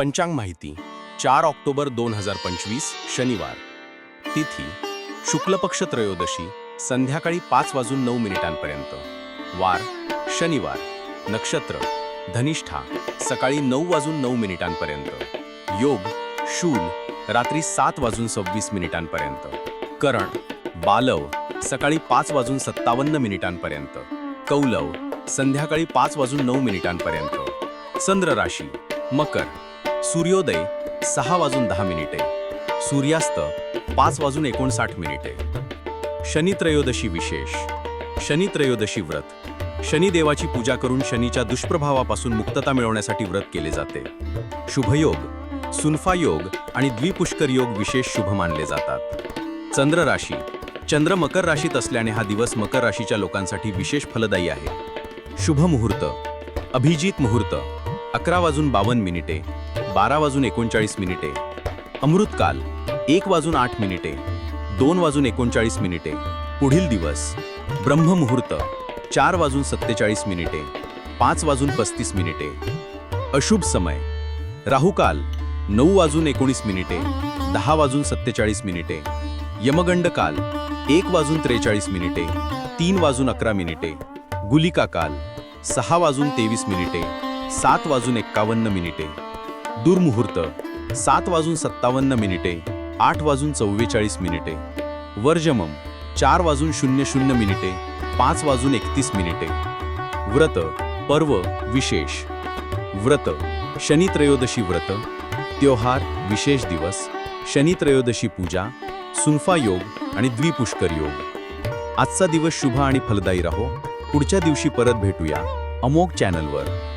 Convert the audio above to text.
पंचांग माहिती चार ऑक्टोबर दोन हजार पंचवीस शनिवार. तिथी शुक्ल पक्ष त्रयोदशी संध्याकाळी पाच वाजून नऊ मिनिटांपर्यंत. वार शनिवार. नक्षत्र धनिष्ठा सकाळी नऊ वाजून नऊ मिनिटांपर्यंत. योग शूल रात्री सात वाजून सव्वीस मिनिटांपर्यंत. करण बालव सकाळी पाच वाजून सत्तावन्न मिनिटांपर्यंत. कौलव संध्याकाळी पाच वाजून नऊ मिनिटांपर्यंत. चंद्र राशी मकर. सूर्योदय सहा वाजून दहा मिनिटे. सूर्यास्त पाच वाजून एकोणसाठ मिनिटे. शनित्रयोदशी विशेष. शनित्रयोदशी व्रत. शनिदेवाची पूजा करून शनीच्या दुष्प्रभावापासून मुक्तता मिळवण्यासाठी व्रत केले जाते. शुभयोग सुनफा योग आणि द्विपुष्कर योग विशेष शुभ मानले जातात. चंद्र राशी चंद्र मकर राशीत असल्याने हा दिवस मकर राशीच्या लोकांसाठी विशेष फलदायी आहे. शुभ मुहूर्त अभिजित मुहूर्त अकरा वाजून बावन्न मिनिटे. बारा वाजून एकोणचाळीस मिनिटे. अमृतकाल एक वाजून आठ मिनिटे दोन वाजून एकोणचाळीस मिनिटे. पुढील दिवस ब्रह्ममुहूर्त चार वाजून सत्तेचाळीस मिनिटे पाच वाजून पस्तीस मिनिटे. अशुभ समय राहुकाल नऊ वाजून एकोणीस मिनिटे दहा वाजून सत्तेचाळीस मिनिटे. यमगंड काल एक वाजून त्रेचाळीस मिनिटे तीन वाजून अकरा मिनिटे. गुलिका काल सहा वाजून तेवीस मिनिटे सात वाजून एक्कावन्न मिनिटे. दुर्मुहूर्त सात वाजून सत्तावन्न मिनिटे आठ वाजून चव्वेचाळीस मिनिटे. वर्जमम चार वाजून शून्य शून्य मिनिटे पाच वाजून एकतीस मिनिटे. व्रत पर्व विशेष. व्रत शनित्रयोदशी व्रत त्योहार विशेष दिवस शनित्रयोदशी पूजा सुनफा योग आणि द्विपुष्कर योग. आजचा दिवस शुभ आणि फलदायी राहो. पुढच्या दिवशी परत भेटूया अमोक चॅनलवर.